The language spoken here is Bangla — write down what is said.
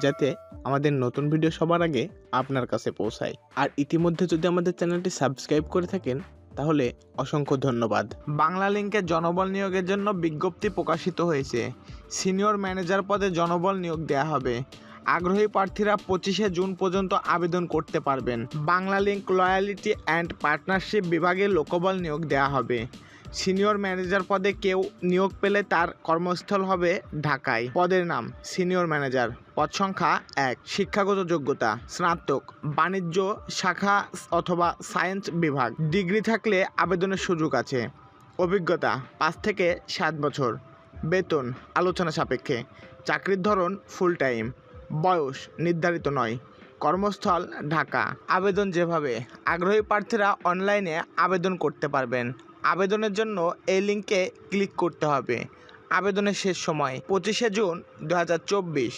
যাতে আমাদের নতুন ভিডিও সবার আগে আপনার কাছে পৌঁছায়। আর ইতিমধ্যে যদি আমাদের চ্যানেলটি সাবস্ক্রাইব করে থাকেন, তাহলে অসংখ্য ধন্যবাদ। বাংলা লিঙ্কে জনবল নিয়োগের জন্য বিজ্ঞপ্তি প্রকাশিত হয়েছে। সিনিয়র ম্যানেজার পদে জনবল নিয়োগ দেওয়া হবে। আগ্রহী প্রার্থীরা পঁচিশে জুন পর্যন্ত আবেদন করতে পারবেন। Banglalink loyalty and partnership বিভাগে লোকবল নিয়োগ দেওয়া হবে। সিনিয়র ম্যানেজার পদে কেউ নিয়োগ পেলে তার কর্মস্থল হবে ঢাকায়। পদের নাম সিনিয়র ম্যানেজার। পদ সংখ্যা এক, শিক্ষাগত যোগ্যতা। স্নাতক, বাণিজ্য শাখা অথবা সায়েন্স বিভাগ। ডিগ্রি থাকলে আবেদনের সুযোগ আছে। অভিজ্ঞতা, পাঁচ থেকে সাত বছর। বেতন, আলোচনা সাপেক্ষে। চাকরির ধরন ফুল টাইম বয়স নির্ধারিত নয়। কর্মস্থল ঢাকা। আবেদন যেভাবে। আগ্রহী প্রার্থীরা অনলাইনে আবেদন করতে পারবেন। আবেদনের জন্য এই লিঙ্কে ক্লিক করতে হবে। আবেদনের শেষ সময়, পঁচিশে জুন দু হাজার চব্বিশ।